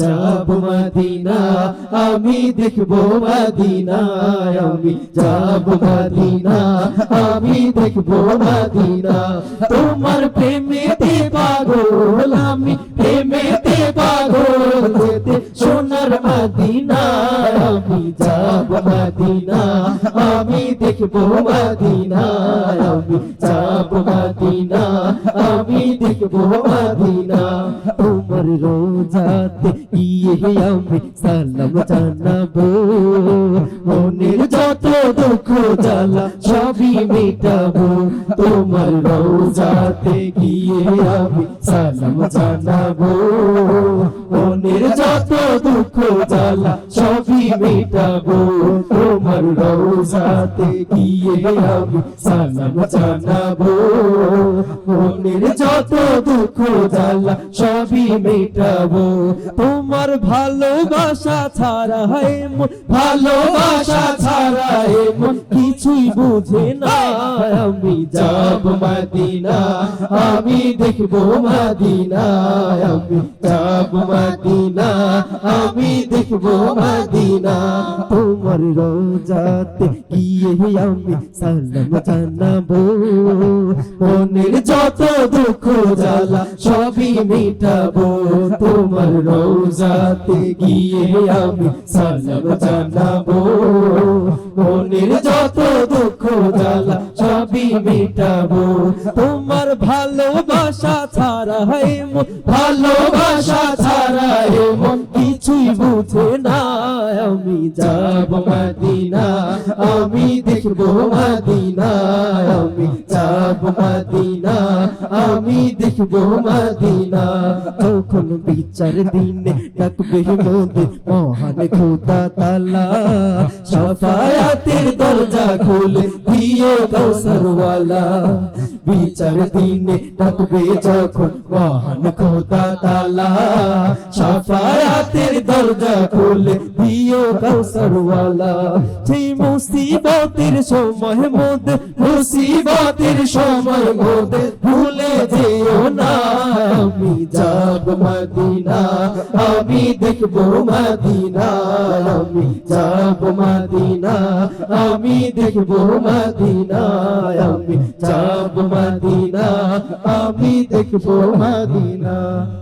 যাব মদিনা, আমি দেখব মদিনা, আমি যাব মদিনা, আমি দেখব মদিনা। তোমার প্রেমেতে পাগল, আমি প্রেমেতে পাগল, যেতে সোনার মদিনা, আমি যাব মদিনা, আমি দেখব মদিনা, আমি যাব মদিনা, আমি দেখব মদিনা। রোজাতে গিয়ে আমি সালাম জানাব। মনের যত দুঃখ জ্বালা সবই মেটাবো। তোমার রোজাতে গিয়ে আমি সালাম জানাব। মনের যত দুঃখ জ্বালা সবই মেটাবো। তোমার রোজাতে গিয়ে আমি সালাম জানাব। মনের যত দুঃখ জ্বালা সবই মেটাবো। তোমার ভালোবাসা ছাড়া মন ভালোবাসা ছাড়া মন কিছুই বুঝে না। আমি যাব মদিনা, আমি দেখব মদিনা, আমি যাব মদিনা, আমি দেখব মদিনা। তোমার রোজাতে গিয়ে আমি সালাম জানাব। মনের যত দুঃখ জ্বালা, সবই মেটাবো। তোমার রোজাতে গিয়ে আমি সালাম জানাব। মনের যত দুঃখ জ্বালা, সবই মেটাবো। তোমার ভালোবাসা ছাড়া হয় ভালোবাসা যাব মদিনা, আমি দেখব মদিনা, আমি যাব মদিনা, আমি দেখব মদিনা। তখন বিচার দিনে ডাকবে মোদে মহান খোদা তালা, সফায়াতের দরজা খুলে দিয়ে কৌসরওয়ালা বিচার দিনে ডাকবে যখন মহান খোদা তালা সাফায়াতের দরজা খুলে দিও কৌসরওয়ালা সেই মুসিবতের সময় মধ্যে মুসিবতের সময় মধ্যে ভুলে যেও না আমি যাব মদিনা আমি দেখব মদিনা আমি যাব মদিনা আমি দেখব মদিনা আমি যাব মদিনা আমি দেখব মদিনা।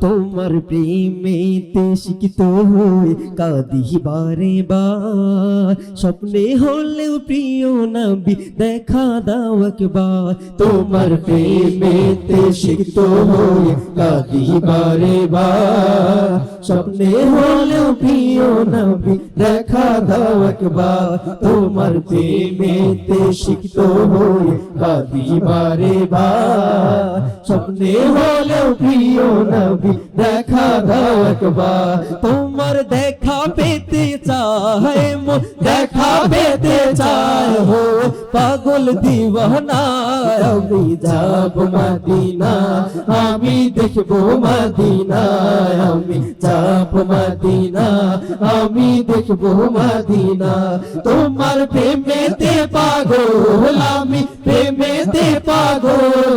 তোমার প্রেমেতে শিখিত হয়ে কাঁদি বারে বার। স্বপ্নে হলেও প্রিয় নবী দেখা দাও একবার। তোমার প্রেমেতে শিখিত হয়ে কাঁদি বারে বার স্বপ্নে হলেও প্রিয় নবী দেখা দাও একবার। তোমার প্রেমেতে শিখিত হয়ে কাঁদি বারে বার স্বপ্নে হলেও প্রিয় নবী দেখা দাও একবার। তোমার দেখা পেতে চায় দেখা পেতে চায় পাগল দিবানা আমি যাব মদিনা, আমি দেখব মদিনা, আমি যাব মদিনা, আমি দেখব মদিনা। তোমার প্রেমেতে পাগল, আমি প্রেমেতে পাগল